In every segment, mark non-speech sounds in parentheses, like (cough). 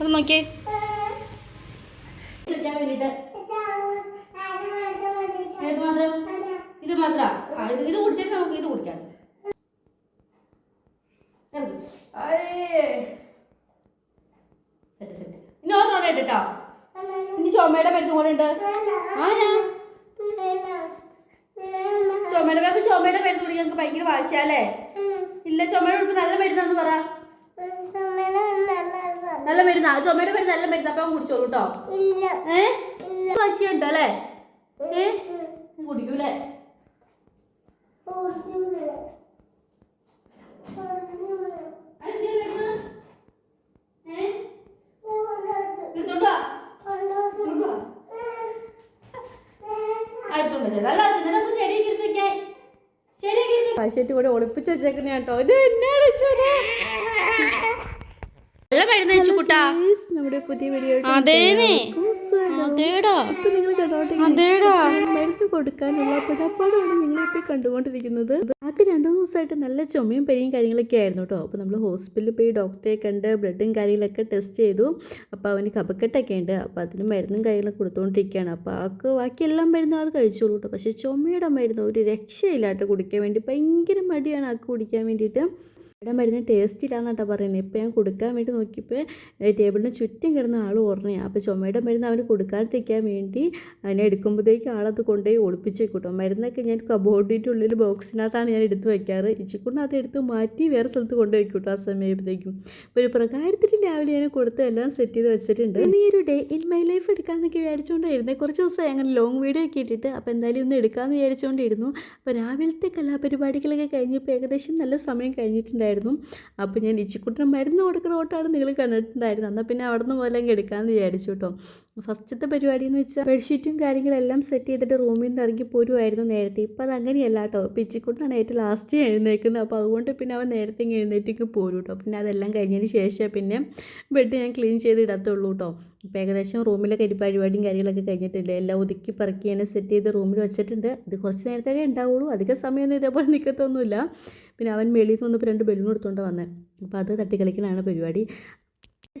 ഇവിടെ നോക്കിയേ. ഏത് മാത്രം? ഇത് മാത്ര ആ? ഇത് ഇത് കുടിച്ചിട്ട് നമുക്ക് ഇത് കുടിക്കാം. ഇനി ഓർമ്മ കേട്ടോ. ഇനി ചുമയുടെ മരുന്ന് കൂടെ ഉണ്ട്. ആരാ? ചുമയുടെ പേർക്ക് ചുമയുടെ മരുന്ന് കുടിക്കാൻ ഞങ്ങൾക്ക് ഭയങ്കര വാശിയാലേ ഇല്ല ചുമയുടെ ഉടുപ്പ് നല്ല മരുന്നാന്ന് പറ. നല്ല മരുന്നാ. ചുമയുടെ മരുന്ന് നല്ല മരുന്ന്. അപ്പം കുടിച്ചോളൂ കേട്ടോ ഏഹ് പശിയുണ്ടോ അല്ലേ? ഏ? കുടിക്കൂലേ? പശുട്ടി കൂടെ ഒളിപ്പിച്ച് വെച്ചേക്കുന്ന കേട്ടോ. ഇത് എന്നാണ് ചൊര? (laughs) നല്ല മരുന്ന് വെച്ചു കുട്ടാ. നമ്മുടെ പുതിയ വീഡിയോ അതേനെ അതേടാ. മരുന്ന് കൊടുക്കാനുള്ള പിടപ്പാടാണ് നിങ്ങളിപ്പോൾ കണ്ടുകൊണ്ടിരിക്കുന്നത്. ആൾക്ക് രണ്ടു ദിവസമായിട്ട് നല്ല ചുമയും പനിയും കാര്യങ്ങളൊക്കെ ആയിരുന്നു കേട്ടോ. അപ്പോൾ നമ്മൾ ഹോസ്പിറ്റലിൽ പോയി ഡോക്ടറെ കണ്ട് ബ്ലഡും കാര്യങ്ങളൊക്കെ ടെസ്റ്റ് ചെയ്തു. അപ്പോൾ അവന് കപക്കെട്ടൊക്കെ ഉണ്ട്. അപ്പോൾ അതിന് മരുന്നും കാര്യങ്ങളൊക്കെ കൊടുത്തുകൊണ്ടിരിക്കുകയാണ് അപ്പോൾ ബാക്കി എല്ലാം മരുന്നും ആൾ കഴിച്ചോളൂ കേട്ടോ. പക്ഷേ ചുമയുടെ മരുന്ന് ഒരു രക്ഷയില്ലാട്ട് കുടിക്കാൻ വേണ്ടി ഭയങ്കര മടിയാണ് ആക്ക് കുടിക്കാൻ വേണ്ടിയിട്ട്. ഇവിടെ മരുന്ന് ടേസ്റ്റ് ഇല്ല എന്നാട്ടോ പറയുന്നത് ഇപ്പോൾ ഞാൻ കൊടുക്കാൻ വേണ്ടി നോക്കിയപ്പോൾ ടേബിളിന് ചുറ്റും കിടന്ന ആൾ ഓർണേ അപ്പോൾ ചുമയുടെ മരുന്ന് അവന് കൊടുക്കാതിരിക്കാൻ വേണ്ടി അതിനെ എടുക്കുമ്പോഴത്തേക്ക് ആളത് കൊണ്ടുപോയി ഒളിപ്പിച്ച് കൂട്ടോ. മരുന്നൊക്കെ ഞാൻ കബോർഡിന്റെ ഉള്ളിൽ ബോക്സിനകത്താണ് ഞാൻ എടുത്ത് വയ്ക്കാറ് ഇച്ചിക്കൊണ്ട് അത് എടുത്ത് മാറ്റി വേറെ സ്ഥലത്ത് കൊണ്ടുപോയി കൂട്ടോ ആ സമയത്തേക്കും. ഒരു പ്രകാരത്തിൽ രാവിലെ ഞാൻ കൊടുത്ത് എല്ലാം സെറ്റ് ചെയ്ത് വെച്ചിട്ടുണ്ട്. ഇന്ന് ഈ ഒരു ഡേ ഇൻ മൈ ലൈഫ് എടുക്കാമെന്നൊക്കെ വിചാരിച്ചുകൊണ്ടായിരുന്നു കുറച്ച് ദിവസമായി അങ്ങനെ ലോങ് വീഡിയോ ഒക്കെ ഇട്ടിട്ട് അപ്പോൾ എന്തായാലും ഒന്ന് എടുക്കാമെന്ന് വിചാരിച്ചുകൊണ്ടിരുന്നു അപ്പോൾ രാവിലത്തെ കലാപരിപാടികളൊക്കെ കഴിഞ്ഞപ്പോൾ ഏകദേശം നല്ല സമയം കഴിഞ്ഞിട്ടുണ്ടായിരുന്നു. അപ്പോൾ ഞാൻ ഇച്ചിക്കുട്ടൻ മരുന്ന് കൊടുക്കുന്ന ഓട്ടാണ് നിങ്ങൾ കണ്ടിട്ടുണ്ടായിരുന്നത്. എന്നാൽ പിന്നെ അവിടെ നിന്ന് പോലെ അങ്ങ് എടുക്കാമെന്ന് വിചാരിച്ചു കേട്ടോ. ഫസ്റ്റത്തെ പരിപാടി എന്ന് വെച്ചാൽ ബെഡ്ഷീറ്റും കാര്യങ്ങളെല്ലാം സെറ്റ് ചെയ്തിട്ട് റൂമിൽ നിന്ന് ഇറങ്ങി പോരുമായിരുന്നു നേരത്തെ. ഇപ്പോൾ അത് അങ്ങനെയല്ല കേട്ടോ ഇപ്പോൾ ഇച്ചിക്കുട്ടനാണ് ഏറ്റവും ലാസ്റ്റ് എഴുന്നേക്കുന്നത്. അപ്പോൾ അതുകൊണ്ട് പിന്നെ അവൻ നേരത്തെ എഴുന്നേറ്റേക്ക് പോരും കേട്ടോ പിന്നെ അതെല്ലാം കഴിഞ്ഞതിന് ശേഷം പിന്നെ ബെഡ് ഞാൻ ക്ലീൻ ചെയ്ത് ഇടത്തുള്ളൂ കേട്ടോ ഇപ്പം ഏകദേശം റൂമിലെ കരി പരിപാടിയും കാര്യങ്ങളൊക്കെ കഴിഞ്ഞിട്ടില്ല? എല്ലാം ഒതുക്കി പറക്കി തന്നെ സെറ്റ് ചെയ്ത് റൂമിൽ വെച്ചിട്ടുണ്ട്. ഇത് കുറച്ച് നേരത്തേ ഉണ്ടാവുള്ളൂ. അധിക സമയമൊന്നും ഇതേപോലെ നിൽക്കത്തൊന്നുമില്ല പിന്നെ അവൻ വെളിയിൽ നിന്ന് രണ്ട് ബലൂൺ എടുത്തുകൊണ്ട് വന്നത് അപ്പോൾ അത് തട്ടിക്കളിക്കലാണ് പരിപാടി.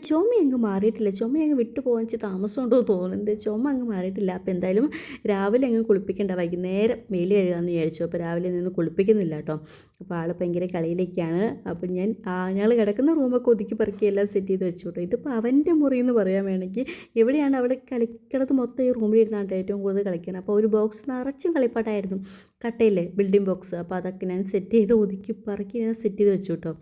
ചുമ അങ്ങ് മാറിയിട്ടില്ല. ചുമ അങ്ങ് വിട്ടു പോകാൻ താമസം ഉണ്ടോ തോന്നുന്നത് ചുമ അങ്ങ് മാറിയിട്ടില്ല. അപ്പോൾ എന്തായാലും രാവിലെ അങ്ങ് കുളിപ്പിക്കേണ്ട. വൈകുന്നേരം മേലി കഴുകാമെന്ന് വിചാരിച്ചു. അപ്പോൾ രാവിലെ നിന്ന് കുളിപ്പിക്കുന്നില്ല കേട്ടോ. അപ്പോൾ ആൾ ഭയങ്കര കളിയിലേക്കാണ്. അപ്പോൾ ഞാൻ ഞങ്ങൾ കിടക്കുന്ന റൂമൊക്കെ ഒതുക്കി പെറുക്കി എല്ലാം സെറ്റ് ചെയ്ത് വെച്ചു കേട്ടോ. ഇതിപ്പോൾ അവന്റെ മുറി എന്ന് പറയാൻ വേണമെങ്കിൽ എവിടെയാണ് അവിടെ കളിക്കണത് മൊത്തം ഈ റൂമിൽ ഇരുന്നാണ് ഏറ്റവും കൂടുതൽ കളിക്കുന്നത് അപ്പോൾ ഒരു ബോക്സ് നിറച്ചും കളിപ്പാട്ടായിരുന്നു. കട്ടയില്ലേ? ബിൽഡിംഗ് ബോക്സ് അപ്പോൾ അതൊക്കെ ഞാൻ സെറ്റ് ചെയ്ത് ഒതുക്കി പറക്കി ഞാൻ സെറ്റ് ചെയ്ത് വെച്ചു കേട്ടോ.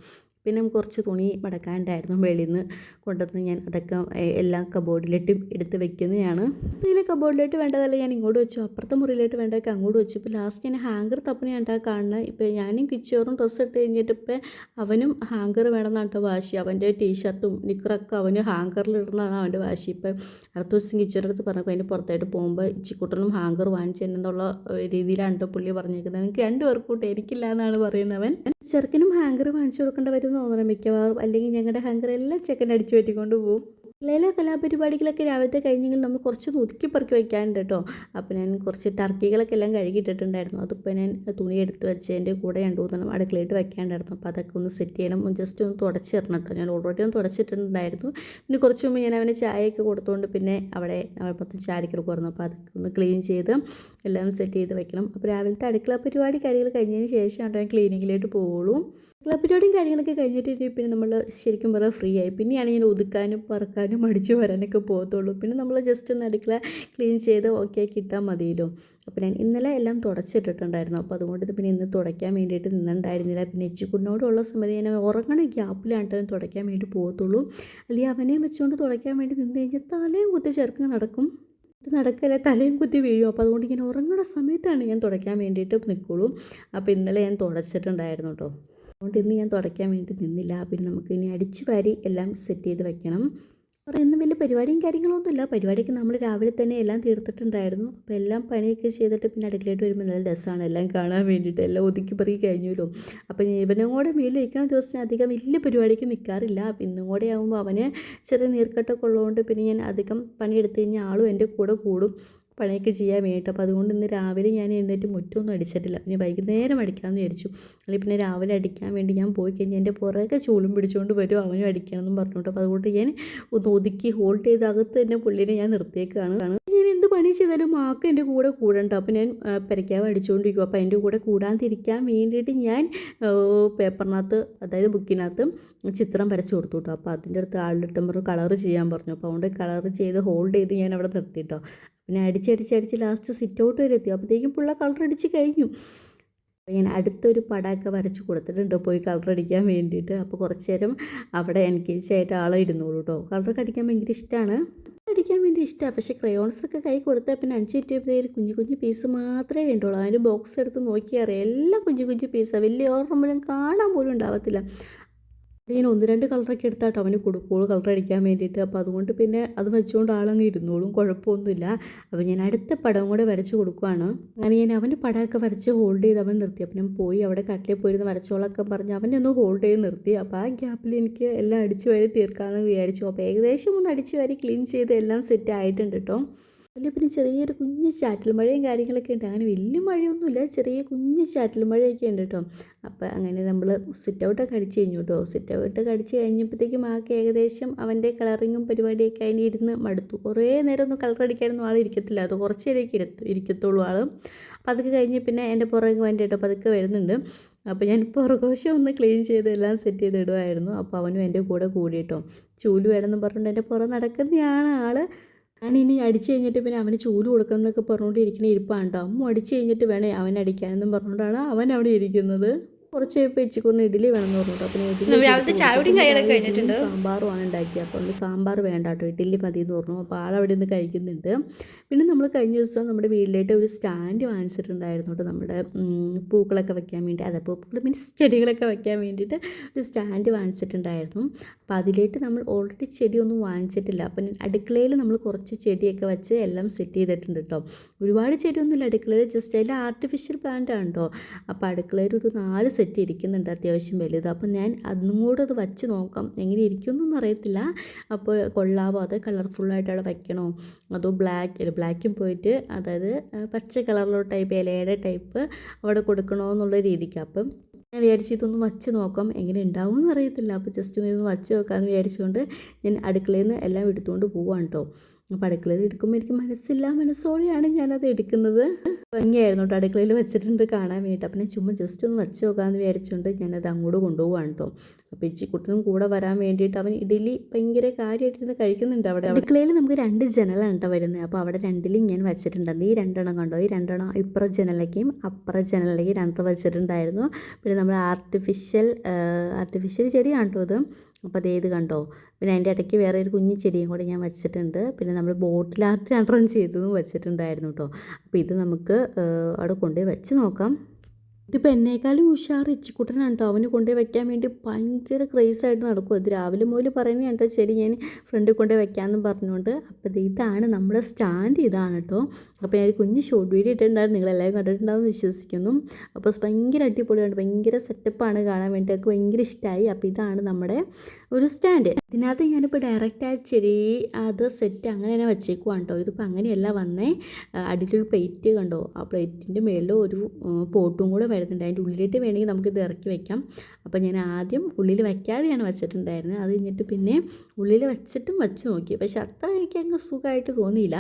പിന്നെ കുറച്ച് തുണി മടക്കാനുണ്ടായിരുന്നു. വെളിയിൽ നിന്ന് കൊണ്ടുവന്ന് ഞാൻ അതൊക്കെ എല്ലാ കബോർഡിലിട്ട് എടുത്ത് വെക്കുന്നതാണ്. ഇതിൽ കബോർഡിലോട്ട് വേണ്ടതല്ല ഞാൻ ഇങ്ങോട്ട് വെച്ചു. അപ്പുറത്തെ മുറിയിലോട്ട് വേണ്ടതൊക്കെ അങ്ങോട്ട് വെച്ചു. ഇപ്പോൾ ലാസ്റ്റ് ഞാൻ ഹാങ്കർ തപ്പനെ ഉണ്ടാ കാണുന്നത്. ഇപ്പോൾ ഞാനും കിച്ചോറും ഡ്രസ്സ് ഇട്ട് കഴിഞ്ഞിട്ട് ഇപ്പോൾ അവനും ഹാങ്കർ വേണമെന്നാണ് കേട്ടോ വാശി. അവന്റെ ടീഷർട്ടും നിക്കറൊക്കെ അവന് ഹാങ്കറിൽ ഇടുന്നതാണ് അവന്റെ വാശി. ഇപ്പം അടുത്ത ദിവസം കിച്ചോറിന്റെ അടുത്ത് പറഞ്ഞപ്പോൾ അതിന്റെ പുറത്തായിട്ട് പോകുമ്പോൾ ഇച്ചിക്കുട്ടനും ഹാങ്കർ വാങ്ങിച്ചു എന്നുള്ള രീതിയിലാണ് കേട്ടോ പുള്ളി പറഞ്ഞേക്കുന്നത്. എനിക്ക് രണ്ട് പേർക്കൂട്ട് എനിക്കില്ല എന്നാണ് പറയുന്നവൻ. ചെറുക്കനും ഹാങ്കർ വാങ്ങിച്ചു കൊടുക്കേണ്ട വരും. എന്ന് തോന്നണം മിക്കവാറും. അല്ലെങ്കിൽ ഞങ്ങളുടെ ഹങ്കർ എല്ലാം ചെക്കൻ അടിച്ചു പറ്റിക്കൊണ്ട് പോകും ലൈല കലാപരിപാടികളൊക്കെ രാവിലത്തെ കഴിഞ്ഞെങ്കിൽ നമ്മൾ കുറച്ച് ഒതുക്കി പറക്കി വയ്ക്കാനുണ്ട് കേട്ടോ അപ്പോൾ ഞാൻ കുറച്ച് ടർക്കികളൊക്കെ എല്ലാം കഴുകിയിട്ടിട്ടുണ്ടായിരുന്നു. അതിപ്പോൾ ഞാൻ തുണി എടുത്ത് വെച്ച് എന്റെ കൂടെ രണ്ട് മൂന്നെണ്ണം അടുക്കളയിട്ട് വയ്ക്കാണ്ടായിരുന്നു അപ്പോൾ അതൊക്കെ ഒന്ന് സെറ്റ് ചെയ്യണം. ജസ്റ്റ് ഒന്ന് തുടച്ച് തരണം കേട്ടോ ഞാൻ ഓൾറെഡി ഒന്ന് തുടച്ചിട്ടുണ്ടായിരുന്നു പിന്നെ കുറച്ച് മുമ്പ് ഞാൻ അവന് ചായയൊക്കെ കൊടുത്തുകൊണ്ട് പിന്നെ അവിടെ മൊത്തം കുറഞ്ഞു. അപ്പോൾ അതൊക്കെ ഒന്ന് ക്ലീൻ ചെയ്ത് എല്ലാം സെറ്റ് ചെയ്ത് വെക്കണം. അപ്പോൾ രാവിലത്തെ അടുക്കള പരിപാടി കാര്യങ്ങൾ കഴിഞ്ഞതിന് ശേഷമാണ് ഞാൻ ക്ലീനിങ്ങിലോട്ട് പോവുള്ളൂ. അടുക്കള പരിപാടിയും കാര്യങ്ങളൊക്കെ കഴിഞ്ഞിട്ട് പിന്നെ നമ്മൾ ശരിക്കും പറഞ്ഞാൽ ഫ്രീ ആയി. പിന്നെയാണ് ഇങ്ങനെ ഒതുക്കാനും പറക്കാനും അടിച്ചു വരാനൊക്കെ പോകത്തുള്ളൂ. പിന്നെ നമ്മൾ ജസ്റ്റ് ഒന്ന് അടുക്കള ക്ലീൻ ചെയ്ത് ഓക്കെ ആക്കി ഇട്ടാൽ മതിയല്ലോ. അപ്പോൾ ഞാൻ ഇന്നലെ എല്ലാം തുടച്ചിട്ടിട്ടുണ്ടായിരുന്നു. അപ്പോൾ അതുകൊണ്ട് പിന്നെ ഇന്ന് തുടയ്ക്കാൻ വേണ്ടിയിട്ട് നിന്നുണ്ടായിരുന്നില്ല പിന്നെ എച്ചിക്കുണ്ണോടുള്ള സമയത്ത് ഞാൻ ഉറങ്ങണ ഗ്യാപ്പിലാണ് ഞാൻ തുടയ്ക്കാൻ വേണ്ടി പോകത്തുള്ളൂ. അല്ലെങ്കിൽ അവനെ വെച്ചുകൊണ്ട് തുടയ്ക്കാൻ വേണ്ടി നിന്ന് കഴിഞ്ഞാൽ തലയും കുത്തി ചേർക്കുക നടക്കും. ഇത് നടക്കല്ല തലയും കുത്തി വീഴും. അപ്പോൾ അതുകൊണ്ട് ഇങ്ങനെ ഉറങ്ങണ സമയത്താണ് ഞാൻ തുടയ്ക്കാൻ വേണ്ടിയിട്ട് നിൽക്കുള്ളൂ അപ്പോൾ ഇന്നലെ ഞാൻ തുടച്ചിട്ടുണ്ടായിരുന്നു കേട്ടോ അതുകൊണ്ട് ഇന്ന് ഞാൻ തുടയ്ക്കാൻ വേണ്ടി നിന്നില്ല. പിന്നെ നമുക്ക് ഇനി അടിച്ചു വാരി എല്ലാം സെറ്റ് ചെയ്ത് വെക്കണം. അപ്പോൾ ഇന്ന് വലിയ പരിപാടിയും കാര്യങ്ങളൊന്നുമില്ല പരിപാടിയൊക്കെ നമ്മൾ രാവിലെ തന്നെ എല്ലാം തീർത്തിട്ടുണ്ടായിരുന്നു. അപ്പോൾ എല്ലാം പണിയൊക്കെ ചെയ്തിട്ട് പിന്നെ അടുക്കളയിട്ട് വരുമ്പോൾ നല്ല രസമാണ്. എല്ലാം കാണാൻ വേണ്ടിയിട്ട് എല്ലാം ഒതുക്കി പറക്കി കഴിഞ്ഞല്ലോ അപ്പോൾ ഇവനും കൂടെ മേലിരിക്കുന്ന ദിവസം ഞാൻ അധികം വലിയ പരിപാടിക്ക് നിൽക്കാറില്ല ഇന്നും കൂടെ ആകുമ്പോൾ അവന് ചെറിയ നീർക്കെട്ടൊക്കെ ഉള്ളതുകൊണ്ട് പിന്നെ ഞാൻ അധികം പണിയെടുത്ത് കഴിഞ്ഞാൽ ആളും എന്റെ കൂടെ കൂടും. പണിയൊക്കെ ചെയ്യാൻ വേണ്ടിയിട്ട്. അപ്പോൾ അതുകൊണ്ട് ഇന്ന് രാവിലെ ഞാൻ എഴുന്നേറ്റ് മുറ്റമൊന്നും അടിച്ചിട്ടില്ല. പിന്നെ വൈകുന്നേരം അടിക്കാമെന്ന് വിചാരിച്ചു. അല്ലെങ്കിൽ പിന്നെ രാവിലെ അടിക്കാൻ വേണ്ടി ഞാൻ പോയി കഴിഞ്ഞാൽ എന്റെ പുറകെ ചൂളും പിടിച്ചുകൊണ്ട് വരും. അവനും അടിക്കണമെന്നും പറഞ്ഞിട്ട് അപ്പോൾ അതുകൊണ്ട് ഞാൻ ഒന്ന് ഒതുക്കി ഹോൾഡ് ചെയ്ത് അകത്ത് തന്നെ പുള്ളിനെ ഞാൻ നിർത്തിയേക്കാണ്. ഞാൻ എന്ത് പണി ചെയ്താലും മാക്ക് എന്റെ കൂടെ കൂടണ്ട. അപ്പോൾ ഞാൻ പെരയ്ക്കാവ് അടിച്ചുകൊണ്ടിരിക്കും അപ്പോൾ എന്റെ കൂടെ കൂടാതിരിക്കാൻ വേണ്ടിയിട്ട് ഞാൻ പേപ്പറിനകത്ത് അതായത് ബുക്കിനകത്ത് ചിത്രം വരച്ച് കൊടുത്തു കേട്ടോ അപ്പോൾ അതിന്റെ അടുത്ത് ആളുടെ അടുത്ത് പറഞ്ഞു കളർ ചെയ്യാൻ പറഞ്ഞു. അപ്പോൾ അതുകൊണ്ട് കളർ ചെയ്ത് ഹോൾഡ് ചെയ്ത് ഞാൻ അവിടെ നിർത്തിയിട്ടോ പിന്നെ അടിച്ചടിച്ചടിച്ച് ലാസ്റ്റ് സിറ്റ് ഔട്ട് വരെ എത്തി. അപ്പോഴത്തേക്കും പുള്ള കളർ അടിച്ച് കഴിഞ്ഞു. അപ്പോൾ ഞാൻ അടുത്തൊരു പടമൊക്കെ വരച്ച് കൊടുത്തിട്ടുണ്ട്. പോയി കളർ അടിക്കാൻ വേണ്ടിയിട്ട്. അപ്പോൾ കുറച്ച് നേരം അവിടെ എൻഗേജ് ആയിട്ട് ആളെ ഇരുന്നോളൂ കേട്ടോ കളറൊക്കെ അടിക്കാൻ ഭയങ്കര ഇഷ്ടമാണ് അടിക്കാൻ വേണ്ടി ഇഷ്ടമാണ് പക്ഷേ ക്രയോൺസ് ഒക്കെ കൈ കൊടുത്താൽ പിന്നെ അഞ്ച് മിനിറ്റ് കുഞ്ഞു കുഞ്ഞു പീസ് മാത്രമേ വേണ്ടുള്ളൂ. അതിന്റെ ബോക്സ് എടുത്ത് നോക്കിയാൽ എല്ലാം കുഞ്ഞു കുഞ്ഞു പീസാണ് വലിയ ഓർമ്മ കാണാൻ പോലും ഉണ്ടാവത്തില്ല. ഞാൻ ഒന്ന് രണ്ട് കളറൊക്കെ എടുത്താട്ടോ അവന് കൊടുക്കുള്ളൂ കളർ അടിക്കാൻ വേണ്ടിയിട്ട്. അപ്പോൾ അതുകൊണ്ട് പിന്നെ അത് വെച്ചുകൊണ്ട് ആളങ്ങ് ഇരുന്നോളും. കുഴപ്പമൊന്നുമില്ല അപ്പോൾ ഞാൻ അടുത്ത പടം കൂടെ വരച്ച് കൊടുക്കുവാണ്. അങ്ങനെ ഞാൻ അവന്റെ പടമൊക്കെ വരച്ച് ഹോൾഡ് ചെയ്ത് അവൻ നിർത്തി. അപ്പം ഞാൻ പോയി അവിടെ കട്ടിൽ പോയിരുന്ന് വരച്ചോളൊക്കെ പറഞ്ഞ് അവനെ ഒന്ന് ഹോൾഡ് ചെയ്ത് നിർത്തി. അപ്പോൾ ആ ഗ്യാപ്പിൽ എനിക്ക് എല്ലാം അടിച്ച് വരി തീർക്കാമെന്ന് വിചാരിച്ചു. അപ്പോൾ ഏകദേശം ഒന്ന് അടിച്ച് വരി ക്ലീൻ ചെയ്ത് എല്ലാം സെറ്റ് ആയിട്ടുണ്ട് കേട്ടോ പിന്നെ പിന്നെ ചെറിയൊരു കുഞ്ഞ് ചാറ്റൽ മഴയും കാര്യങ്ങളൊക്കെ ഉണ്ട്. അങ്ങനെ വലിയ മഴയൊന്നുമില്ല ചെറിയ കുഞ്ഞ് ചാറ്റൽ മഴയൊക്കെ ഉണ്ട് കേട്ടോ. അപ്പോൾ അങ്ങനെ നമ്മൾ സിറ്റ് ഔട്ടൊക്കെ അടിച്ച് കഴിഞ്ഞു കേട്ടോ. സിറ്റ് ഔട്ടൊക്കെ അടിച്ച് കഴിഞ്ഞപ്പോഴത്തേക്കും ആൾക്ക് ഏകദേശം അവന്റെ കളറിങ്ങും പരിപാടിയൊക്കെ അതിന് ഇരുന്ന് മടുത്തു. കുറേ നേരം ഒന്നും കളർ അടിക്കാനൊന്നും ആൾ ഇരിക്കത്തില്ല. അത് കുറച്ച് നേരമൊക്കെ ഇരുത്തു ഇരിക്കത്തുള്ളൂ ആൾ അപ്പോൾ അതൊക്കെ കഴിഞ്ഞ് പിന്നെ എന്റെ പുറകെ വേണ്ടി കേട്ടോ അപ്പോൾ അതൊക്കെ വരുന്നുണ്ട്. അപ്പോൾ ഞാൻ പുറകോശം ഒന്ന് ക്ലീൻ ചെയ്ത് എല്ലാം സെറ്റ് ചെയ്ത് ഇടുമായിരുന്നു അപ്പോൾ അവനും എന്റെ കൂടെ കൂടിയിട്ടോ ചൂൽ വേണമെന്ന് പറഞ്ഞിട്ട് എന്റെ പുറം നടക്കുന്നതാണ് ആൾ ഞാൻ ഇനി അടിച്ചു കഴിഞ്ഞിട്ട് പിന്നെ അവന് ചൂൽ കൊടുക്കണം എന്നൊക്കെ പറഞ്ഞുകൊണ്ട് ഇരിക്കുന്ന ഇരിപ്പാണ് കേട്ടോ. അമ്മ അടിച്ചു കഴിഞ്ഞിട്ട് വേണേ അവൻ അടിക്കാനെന്നും പറഞ്ഞുകൊണ്ടാണ് അവൻ അവിടെ ഇരിക്കുന്നത്. കുറച്ച് പെച്ചിക്കൊന്ന് ഇഡ്ഡലി വേണമെന്ന് പറഞ്ഞിട്ട് അപ്പം ഇഡ്ഡലി. സാമ്പാറുമാണ് ഉണ്ടാക്കിയത് അപ്പോൾ ഒന്ന് സാമ്പാർ വേണ്ട കേട്ടോ. ഇഡ്ഡലി മതി എന്ന് പറഞ്ഞു അപ്പോൾ ആളവിടെ നിന്ന് കഴിക്കുന്നുണ്ട്. പിന്നെ നമ്മൾ കഴിഞ്ഞ ദിവസം നമ്മുടെ വീട്ടിലായിട്ട് ഒരു സ്റ്റാൻഡ് വാങ്ങിച്ചിട്ടുണ്ടായിരുന്നു കേട്ടോ. നമ്മുടെ പൂക്കളൊക്കെ വെക്കാൻ വേണ്ടി. അതെ പൂക്കൾ മീൻസ് ചെടികളൊക്കെ വെക്കാൻ വേണ്ടിയിട്ട് ഒരു സ്റ്റാൻഡ് വാങ്ങിച്ചിട്ടുണ്ടായിരുന്നു. അപ്പോൾ അതിലേക്ക് നമ്മൾ ഓൾറെഡി ചെടിയൊന്നും വാങ്ങിച്ചിട്ടില്ല. അപ്പം അടുക്കളയിൽ നമ്മൾ കുറച്ച് ചെടിയൊക്കെ വെച്ച് എല്ലാം സെറ്റ് ചെയ്തിട്ടുണ്ട് കേട്ടോ. ഒരുപാട് ചെടിയൊന്നുമില്ല അടുക്കളയിൽ ജസ്റ്റ് അതിൽ ആർട്ടിഫിഷ്യൽ പ്ലാന്റ് ആണ് കേട്ടോ. അപ്പോൾ അടുക്കളയിൽ ഒരു നാല് സെറ്റ് ഇരിക്കുന്നുണ്ട് അത്യാവശ്യം വലുത്. അപ്പോൾ ഞാൻ അതും കൂടെ അത് വച്ച് നോക്കാം. എങ്ങനെ ഇരിക്കുമെന്നൊന്നും അറിയത്തില്ല. അപ്പോൾ കൊള്ളാവോ? അത് കളർഫുള്ളായിട്ട് അവിടെ വയ്ക്കണോ? അതോ ബ്ലാക്ക് ബ്ലാക്കും പോയിട്ട് അതായത് പച്ച കളറിലുള്ള ടൈപ്പ് ഇലയുടെ ടൈപ്പ് അവിടെ കൊടുക്കണോ എന്നുള്ള രീതിക്ക്. അപ്പം ഞാൻ വിചാരിച്ചു ഇതൊന്ന് വച്ച് നോക്കാം. എങ്ങനെ ഉണ്ടാവും എന്ന് അറിയത്തില്ല അപ്പോൾ ജസ്റ്റ് ഇതൊന്ന് വച്ച് നോക്കാമെന്ന് വിചാരിച്ചുകൊണ്ട് ഞാൻ അടുക്കളയിൽ നിന്ന് എല്ലാം എടുത്തുകൊണ്ട് പോവാണ് കേട്ടോ അപ്പോൾ അടുക്കളയിൽ എടുക്കുമ്പോൾ എനിക്ക് മനസ്സില്ല മനസ്സോടെയാണ് ഞാനത് എടുക്കുന്നത്. ഭംഗിയായിരുന്നു കേട്ടോ അടുക്കളയിൽ വെച്ചിട്ടുണ്ട് കാണാൻ വേണ്ടി. അപ്പം ഞാൻ ചുമ്മാ ജസ്റ്റ് ഒന്ന് വെച്ച് നോക്കാമെന്ന് വിചാരിച്ചുകൊണ്ട് ഞാനത് അങ്ങോട്ട് കൊണ്ടുപോകാണ് കേട്ടോ അപ്പോൾ ഇച്ചിക്കുട്ടനും കൂടെ വരാൻ വേണ്ടിയിട്ട് അവൻ ഇഡലി ഭയങ്കര കാര്യമായിട്ടിരുന്ന് കഴിക്കുന്നുണ്ട് അവിടെ. അടുക്കളയിൽ നമുക്ക് രണ്ട് ജനലാണ് കേട്ടോ വരുന്നത്. അപ്പോൾ അവിടെ രണ്ടിലും ഞാൻ വെച്ചിട്ടുണ്ടായിരുന്നു. ഈ രണ്ടെണ്ണം കണ്ടോ? ഈ രണ്ടെണ്ണം ഇപ്പുറ ജനലേക്കും അപ്പുറ ജനലിലേക്കും രണ്ടെണ്ണം വെച്ചിട്ടുണ്ടായിരുന്നു. പിന്നെ നമ്മൾ ആർട്ടിഫിഷ്യൽ ആർട്ടിഫിഷ്യൽ ചെടിയാണ് കേട്ടോ ഇത്. അപ്പോൾ അതേ ഇത് കണ്ടോ? പിന്നെ അതിന്റെ ഇടയ്ക്ക് വേറെ ഒരു കുഞ്ഞു ചെടിയും കൂടെ ഞാൻ വെച്ചിട്ടുണ്ട്. പിന്നെ നമ്മൾ ബോട്ടിൽ ആർട്ട് രണ്ടെണ്ണം ചെയ്തതും വെച്ചിട്ടുണ്ടായിരുന്നു കേട്ടോ അപ്പോൾ ഇത് നമുക്ക് അവിടെ കൊണ്ടുപോയി വെച്ച് നോക്കാം. ഇതിപ്പോൾ എന്നേക്കാളും ഉഷാർ ഇച്ചിക്കുട്ടനാണ് കേട്ടോ. അവന് കൊണ്ടുപോയി വെക്കാൻ വേണ്ടി ഭയങ്കര ക്രേസ് ആയിട്ട് നടക്കും അത് രാവിലെ മുതൽ പറയുന്നത് കേട്ടോ ചെടി ഞാൻ ഫ്രണ്ടിൽ കൊണ്ടുപോയി വെക്കാമെന്ന് പറഞ്ഞുകൊണ്ട്. അപ്പോൾ ഇതാണ് നമ്മുടെ സ്റ്റാൻഡ് ഇതാണ് കേട്ടോ. അപ്പോൾ ഞാൻ കുഞ്ഞ് ഷോർട്ട് വീഡിയോ ഇട്ടിട്ടുണ്ടായിരുന്നു. നിങ്ങളെല്ലാവരും കണ്ടിട്ടുണ്ടാവും വിശ്വസിക്കുന്നു. അപ്പോൾ ഭയങ്കര അടിപൊളിയാണ് ഭയങ്കര സെറ്റപ്പാണ് കാണാൻ വേണ്ടി. എനിക്ക് ഭയങ്കര ഇഷ്ടമായി അപ്പോൾ ഇതാണ് നമ്മുടെ ഒരു സ്റ്റാൻഡ്. ഇതിനകത്ത് ഞാനിപ്പോൾ ഡയറക്റ്റ് ആ ചെടി അത് സെറ്റ് അങ്ങനെ തന്നെ വെച്ചേക്കുവാണ് കേട്ടോ ഇതിപ്പോൾ അങ്ങനെയല്ല വന്നേ. അടിയിലൊരു പ്ലേറ്റ് കണ്ടോ? ആ പ്ലേറ്റിന്റെ മേളിൽ ഒരു പോട്ടും കൂടെ വരുന്നുണ്ട്. അതിന്റെ ഉള്ളിലേക്ക് വേണമെങ്കിൽ നമുക്കിത് ഇറക്കി വെക്കാം. അപ്പോൾ ഞാൻ ആദ്യം ഉള്ളിൽ വയ്ക്കാതെയാണ് വെച്ചിട്ടുണ്ടായിരുന്നത് അത് കഴിഞ്ഞിട്ട് പിന്നെ ഉള്ളിൽ വെച്ചിട്ടും വെച്ച് നോക്കി. പക്ഷെ അത്ര എനിക്ക് അങ്ങ് സുഖമായിട്ട് തോന്നിയില്ല.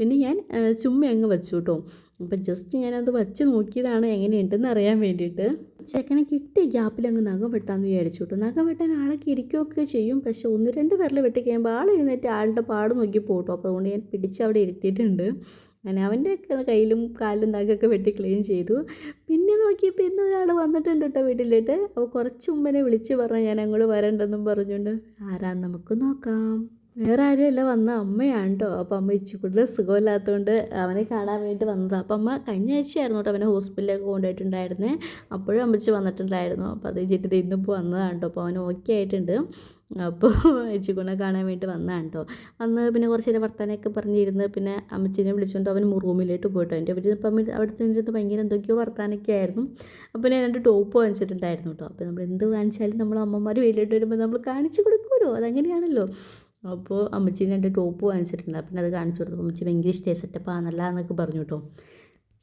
പിന്നെ ഞാൻ ചുമ്മാ അങ്ങ് വെച്ചു കേട്ടോ അപ്പം ജസ്റ്റ് ഞാനത് വെച്ച് നോക്കിയതാണ് എങ്ങനെയുണ്ടെന്ന് അറിയാൻ വേണ്ടിയിട്ട്. ചെക്കനെ കിട്ടി ഗ്യാപ്പിൽ അങ്ങ് നഖം വെട്ടാന്ന് വിചാരിച്ചു കേട്ടോ നഖം വെട്ടാൻ ആളൊക്കെ ഇരിക്കുകയൊക്കെ ചെയ്യും. പക്ഷെ ഒന്ന് രണ്ട് പേരിൽ വെട്ടി കഴിയുമ്പോൾ ആൾ എഴുന്നേറ്റ് ആളുടെ പാട് നോക്കി പോട്ടോ. അപ്പോൾ അതുകൊണ്ട് ഞാൻ പിടിച്ച് അവിടെ ഇരുത്തിയിട്ടുണ്ട്. അങ്ങനെ അവന്റെ ഒക്കെ കയ്യിലും കാലിലും നഖമൊക്കെ വെട്ടി ക്ലീൻ ചെയ്തു. പിന്നെ നോക്കിയപ്പോൾ ഇന്ന് ഒരാൾ വന്നിട്ടുണ്ട് കേട്ടോ വീട്ടിലിട്ട്. അപ്പോൾ കുറച്ച് മുമ്പനെ വിളിച്ച് പറഞ്ഞു ഞാൻ അങ്ങോട്ട് വരണ്ടെന്നും പറഞ്ഞുകൊണ്ട് ആരാ നമുക്ക് നോക്കാം. വേറെ ആരുമല്ല വന്ന അമ്മയാണ് കേട്ടോ അപ്പോൾ അമ്മ ഇച്ചിക്കൂടുതൽ സുഖമില്ലാത്തതുകൊണ്ട് അവനെ കാണാൻ വേണ്ടി വന്നതാണ് അപ്പം അമ്മ കഴിഞ്ഞ ആഴ്ചയായിരുന്നു കേട്ടോ അവനെ ഹോസ്പിറ്റലിലേക്ക് കൊണ്ടുപോയിട്ടുണ്ടായിരുന്നേ. അപ്പോഴും അമ്മച്ചി വന്നിട്ടുണ്ടായിരുന്നു. അപ്പോൾ അത് കഴിഞ്ഞിട്ട് ഇന്നിപ്പോൾ വന്നതാണ് കേട്ടോ അപ്പോൾ അവൻ ഓക്കെ ആയിട്ടുണ്ട്. അപ്പോൾ ഇച്ചിക്കുണ്ണെ കാണാൻ വേണ്ടി വന്നതാണ് കേട്ടോ അന്ന് പിന്നെ കുറച്ച് നേരം വർത്താനൊക്കെ പറഞ്ഞിരുന്ന്. പിന്നെ അമ്മച്ചിനെ വിളിച്ചുകൊണ്ട് അവൻ റൂമിലോട്ട് പോയിട്ടോ എന്റെ വീട്ടിൽ ഇപ്പം അവിടെ നിന്നിരുന്ന് ഭയങ്കര എന്തൊക്കെയോ വർത്താനൊക്കെ ആയിരുന്നു. അപ്പോൾ ഞാൻ രണ്ട് ടോപ്പ് വാങ്ങിച്ചിട്ടുണ്ടായിരുന്നു കേട്ടോ അപ്പോൾ നമ്മൾ എന്ത് വാങ്ങിച്ചാലും നമ്മൾ അമ്മമാർ വെയിലിട്ട് വരുമ്പോൾ നമ്മൾ കാണിച്ചു കൊടുക്കുമല്ലോ അതങ്ങനെയാണല്ലോ. അപ്പോൾ അമ്മച്ചീനെ എന്റെ ടോപ്പ് വാങ്ങിച്ചിട്ടുണ്ട്. പിന്നെ അത് കാണിച്ചു കൊടുത്തു. അമ്മച്ചി ഭയങ്കര ഇഷ്ടമായി. സെറ്റപ്പാണല്ല എന്നൊക്കെ പറഞ്ഞു കേട്ടോ.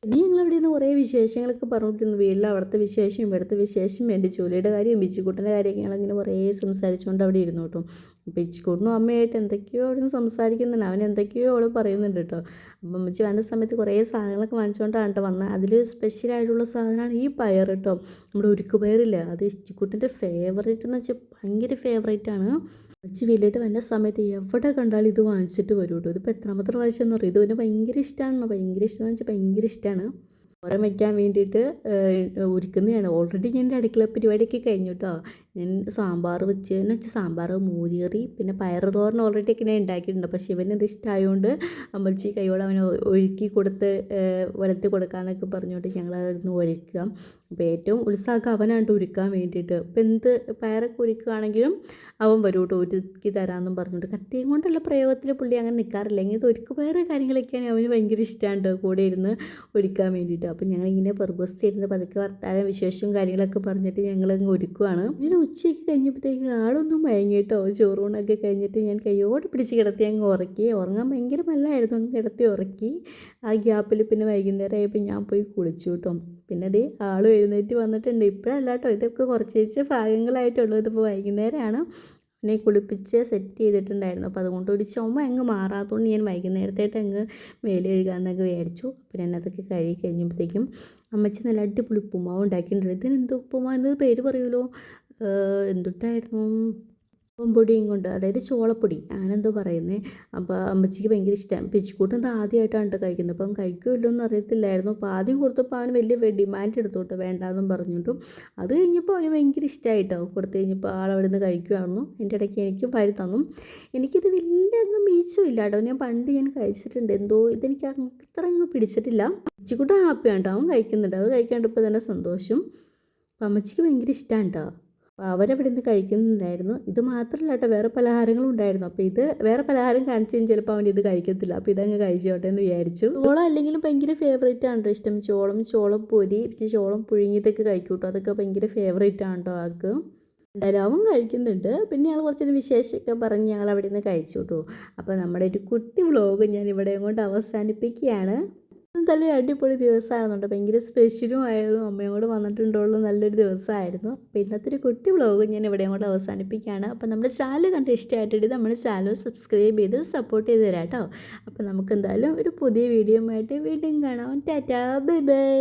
ഇനി ഞങ്ങൾ അവിടെ നിന്ന് കുറേ വിശേഷങ്ങളൊക്കെ പറഞ്ഞിട്ടുണ്ട്. വീട്ടിൽ അവിടുത്തെ വിശേഷം ഇവിടുത്തെ വിശേഷം എന്റെ ജോലിയുടെ കാര്യം ബിച്ചിക്കുട്ടന്റെ കാര്യമൊക്കെ ഞങ്ങളിങ്ങനെ കുറേ സംസാരിച്ചുകൊണ്ട് അവിടെ ഇരുന്നു കേട്ടോ. അപ്പോൾ ഇച്ചിക്കൂട്ടനും അമ്മയായിട്ട് എന്തൊക്കെയോ അവിടെ നിന്ന് സംസാരിക്കുന്നുണ്ട്. അവൻ എന്തൊക്കെയോ അവൾ പറയുന്നുണ്ട് കേട്ടോ. അപ്പം അമ്മച്ചി വന്ന സമയത്ത് കുറേ സാധനങ്ങളൊക്കെ വാങ്ങിച്ചുകൊണ്ടാണ് കേട്ടോ വന്നത്. അതിൽ സ്പെഷ്യലായിട്ടുള്ള സാധനമാണ് ഈ പയർ കേട്ടോ. നമ്മുടെ ഉരുക്ക് പയറില്ല? അത് ഇച്ചിക്കൂട്ടിന്റെ ഫേവറേറ്റ് എന്ന് വെച്ചാൽ ഭയങ്കര ഫേവറേറ്റ് ആണ്. അമ്മച്ചി വീട്ടിലോട്ട് വന്ന സമയത്ത് എവിടെ കണ്ടാലും ഇത് വാങ്ങിച്ചിട്ട് വരും കേട്ടോ ഇതിപ്പോൾ എത്രാമത്തെ പ്രാവശ്യം എന്ന് പറയും. ഇത് പിന്നെ ഭയങ്കര ഇഷ്ടമാണ് ഭയങ്കര ഇഷ്ടമെന്ന് വെച്ചാൽ ഭയങ്കര ഇഷ്ടമാണ് ഓരം വയ്ക്കാൻ വേണ്ടിയിട്ട് ഒരുക്കുന്നതാണ്. ഓൾറെഡി ഞാൻ അടുക്കള പരിപാടിയൊക്കെ കഴിഞ്ഞു കേട്ടോ ഞാൻ സാമ്പാർ വെച്ച് എന്ന് വെച്ചാൽ സാമ്പാർ മോരുകറി പിന്നെ പയറ് തോരൻ ഓൾറെഡി ഒക്കെ ഞാൻ ഉണ്ടാക്കിയിട്ടുണ്ട്. പക്ഷേ ഇവനത് ഇഷ്ടമായതുകൊണ്ട് അമ്മച്ചി കൈയോടെ അവനെ ഒരുക്കി കൊടുത്ത് വലത്തി കൊടുക്കാമെന്നൊക്കെ പറഞ്ഞുകൊണ്ട് ഞങ്ങൾ അതൊന്ന് ഒരുക്കുക. അപ്പോൾ ഏറ്റവും ഉത്സാഹം അവനാണ്ട് ഒരുക്കാൻ വേണ്ടിയിട്ട്. ഇപ്പം എന്ത് പയറൊക്കെ ഒരുക്കുകയാണെങ്കിലും അവൻ വരും കേട്ടോ ഒരുക്കി തരാമെന്നും പറഞ്ഞിട്ട്. കത്തിയും കൊണ്ടുള്ള പ്രയോഗത്തിൽ പുള്ളി അങ്ങനെ നിൽക്കാറില്ല ഇങ്ങനെ ഒരുക്ക് വേറെ കാര്യങ്ങളൊക്കെയാണ് അവന് ഭയങ്കര ഇഷ്ടമാണ് കൂടെ ഇരുന്ന് ഒരുക്കാൻ വേണ്ടിയിട്ട്. അപ്പം ഞങ്ങളിങ്ങനെ പെർബസ് ഇരുന്ന് പതുക്കെ വർത്താനം വിശേഷവും കാര്യങ്ങളൊക്കെ പറഞ്ഞിട്ട് ഞങ്ങൾ അങ്ങ് ഒരുക്കുവാണ്. ഇങ്ങനെ ഉച്ചയ്ക്ക് കഴിഞ്ഞപ്പോഴത്തേക്ക് ആളൊന്നും മയങ്ങിയിട്ടോ? ചോറൂണൊക്കെ കഴിഞ്ഞിട്ട് ഞാൻ കയ്യോട് പിടിച്ച് കിടത്തി അങ്ങ് ഉറക്കി. ഉറങ്ങാൻ ഭയങ്കര മല്ലായിരുന്നു. അങ്ങ് കിടത്തി ഉറക്കി. ആ ഗ്യാപ്പിൽ പിന്നെ വൈകുന്നേരം ആയപ്പോൾ ഞാൻ പോയി കുളിച്ചു കേട്ടോ. പിന്നെ അതേ ആളും എഴുന്നേറ്റ് വന്നിട്ടുണ്ട്. ഇപ്പോഴല്ല കേട്ടോ ഇതൊക്കെ കുറച്ച് കുറച്ച് ഭാഗങ്ങളായിട്ടുള്ളൂ. ഇതിപ്പോൾ വൈകുന്നേരമാണ്. എന്നെ കുളിപ്പിച്ച് സെറ്റ് ചെയ്തിട്ടുണ്ടായിരുന്നു. അപ്പോൾ അതുകൊണ്ട് ഒരു ചുമ അങ്ങ് മാറാത്തതുകൊണ്ട് ഞാൻ വൈകുന്നേരത്തായിട്ട് അങ്ങ് മേലെ എഴുകാമെന്നൊക്കെ വിചാരിച്ചു. അപ്പോൾ ഞാൻ അതൊക്കെ കഴുകി കഴിഞ്ഞപ്പോഴത്തേക്കും അമ്മച്ചി നല്ല അടിപൊളി ഉപ്പുമാവ് ഉണ്ടാക്കിയിട്ടുണ്ട്. ഇതിന് എന്ത് ഉപ്പുമാവ്? എന്നത് പേര് പറയുമല്ലോ? എന്തുട്ടായിരുന്നു? പൊമ്പൊടിയും കൊണ്ട് അതായത് ചോളപ്പൊടി. അങ്ങനെന്തോ പറയുന്നത് അപ്പോൾ അമ്മച്ചിക്ക് ഭയങ്കര ഇഷ്ടമാണ് പിച്ചിക്കൂട്ടം ഇത് ആദ്യമായിട്ടാണ് കേട്ടോ കഴിക്കുന്നത് അപ്പം കഴിക്കുമല്ലോ എന്ന് അറിയത്തില്ലായിരുന്നു. അപ്പോൾ ആദ്യം കൊടുത്തപ്പോൾ അവന് വലിയ ഡിമാൻഡ് എടുത്തോട്ട് വേണ്ടാന്നും പറഞ്ഞിട്ടും. അത് കഴിഞ്ഞപ്പോൾ അവന് ഭയങ്കര ഇഷ്ടമായിട്ടോ കൊടുത്തു കഴിഞ്ഞപ്പോൾ ആൾ അവിടെ നിന്ന് കഴിക്കുമായിരുന്നു എന്റെ ഇടയ്ക്ക് എനിക്കും വാരി തന്നു. എനിക്കിത് വലിയ അങ്ങ് മീച്ചും ഇല്ല കേട്ടോ ഞാൻ പണ്ട് ഞാൻ കഴിച്ചിട്ടുണ്ട്. എന്തോ ഇതെനിക്ക് അത്ര അങ്ങ് പിടിച്ചിട്ടില്ല. പിച്ചിക്കൂട്ടം ഹാപ്പിയാണ് കേട്ടോ അവൻ കഴിക്കുന്നുണ്ട്. അത് കഴിക്കാണ്ടിപ്പോൾ തന്നെ സന്തോഷം. അപ്പം അമ്മച്ചിക്ക് ഭയങ്കര ഇഷ്ടമാണ് കേട്ടോ അപ്പോൾ അവരവിടെ നിന്ന് കഴിക്കുന്നുണ്ടായിരുന്നു. ഇത് മാത്രമല്ല കേട്ടോ വേറെ പലഹാരങ്ങളും ഉണ്ടായിരുന്നു. അപ്പോൾ ഇത് വേറെ പലഹാരം കാണിച്ചു കഴിഞ്ഞാൽ ചിലപ്പോൾ അവൻ ഇത് കഴിക്കത്തില്ല. അപ്പോൾ ഇതങ്ങ് കഴിച്ചോട്ടെ എന്ന് വിചാരിച്ചു. ചോളം അല്ലെങ്കിലും ഭയങ്കര ഫേവറേറ്റ് ആണ് ഇഷ്ടം ചോളം ചോളം പൊരി പിന്നെ ചോളം പുഴുങ്ങിയതൊക്കെ കഴിക്കൂട്ടോ. അതൊക്കെ ഭയങ്കര ഫേവറേറ്റ് ആണ് കേട്ടോ ആൾക്ക് അവൻ കഴിക്കുന്നുണ്ട്. പിന്നെ ഞങ്ങൾ കുറച്ച് വിശേഷമൊക്കെ പറഞ്ഞ് ഞങ്ങൾ അവിടെ നിന്ന് കഴിച്ചു കേട്ടോ അപ്പോൾ നമ്മുടെ ഒരു കുട്ടി വ്ളോഗ് ഞാൻ ഇവിടെ കൊണ്ട് അവസാനിപ്പിക്കുകയാണ്. എന്തായാലും അടിപൊളി ദിവസമായിരുന്നുണ്ട് ഭയങ്കര സ്പെഷ്യലും ആയിരുന്നു. അമ്മയും കൂടെ വന്നിട്ടുണ്ടുള്ള നല്ലൊരു ദിവസമായിരുന്നു. അപ്പോൾ ഇന്നത്തെ ഒരു കുട്ടി വ്ളോഗ് ഞാൻ ഇവിടെയും കൂടെ അവസാനിപ്പിക്കുകയാണ്. അപ്പോൾ നമ്മുടെ ചാനൽ കണ്ട് ഇഷ്ടമായിട്ടുണ്ട് നമ്മുടെ ചാനൽ സബ്സ്ക്രൈബ് ചെയ്ത് സപ്പോർട്ട് ചെയ്ത് തരാം കേട്ടോ അപ്പോൾ നമുക്ക് എന്തായാലും ഒരു പുതിയ വീഡിയോ ആയിട്ട് വീണ്ടും കാണാം. Tata bye bye